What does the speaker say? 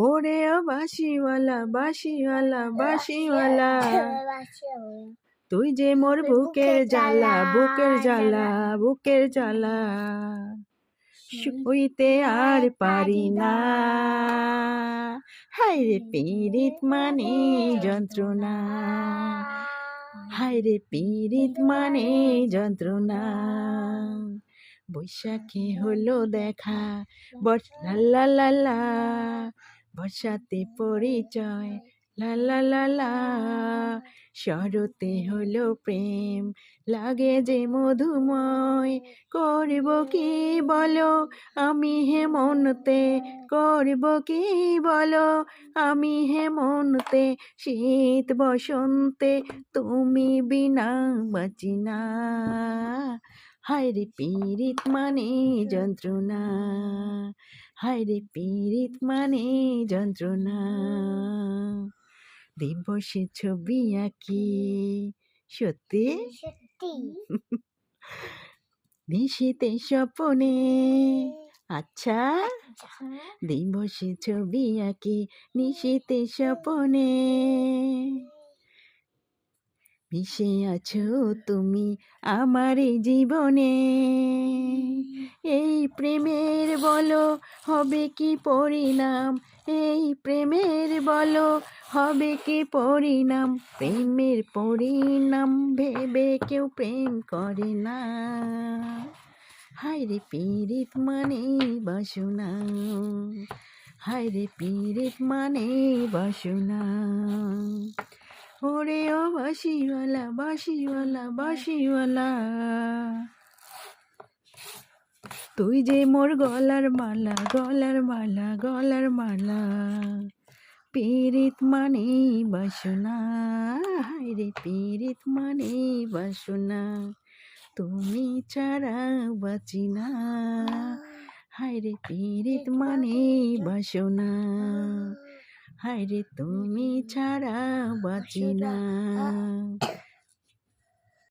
ওরে ও বাসিওয়ালা বাসিওয়ালা বাসিওয়ালা বাসিওয়ালা তুই যে মোর বুকের জ্বালা বুকের জ্বালা বুকের জ্বালা শুইতে আর পারি না হায় রে পীড়িত মানে যন্ত্রণা হায় রে পীড়িত মানে যন্ত্রণা। বৈশাখী হলো দেখা, বর্ষ বর্ষাতে পরিচয়, লা লা লা লা। শরতে হলো প্রেম। লাগে যে মধুময়, করব কি বলো? আমি হে মনতে, করব কি বলো? আমি হে মনতে, শীত বসন্তে তুমি বিনা বাঁচি না হায় রে পীড়িত মানে যন্ত্রণা হায় রে পীড়িত মানে যন্ত্রণা। দিবসে ছবি আঁকি সত্যি? সত্যি। নিশীতে স্বপনে। আচ্ছা। দিবসে ছবি আঁকি নিশীতে স্বপনে। মিশে আছো তুমি আমার জীবনে। এই প্রেমের বলো, হবে কি পরিণাম? এই প্রেমের বলো, হবে কি পরিণাম? প্রেমের পরিণাম ভেবে কেউ প্রেম করে না। হায় রে পীড়িত মানে বাসনা। হায় রে পীড়িত মানে বাসনা। ওরে ও বাসিওয়ালা বাসিওয়ালা বাসিওয়ালা। তুই যে মোর গলার মালা গলার মালা গলার মালা। পীড়িত মানে বাসনা রে পীড়িত মানে বাসনা। তুমি ছাড়া বাঁচি না রে পীড়িত মানে বাসনা। রে তুমি ছাড়া বাঁচি না।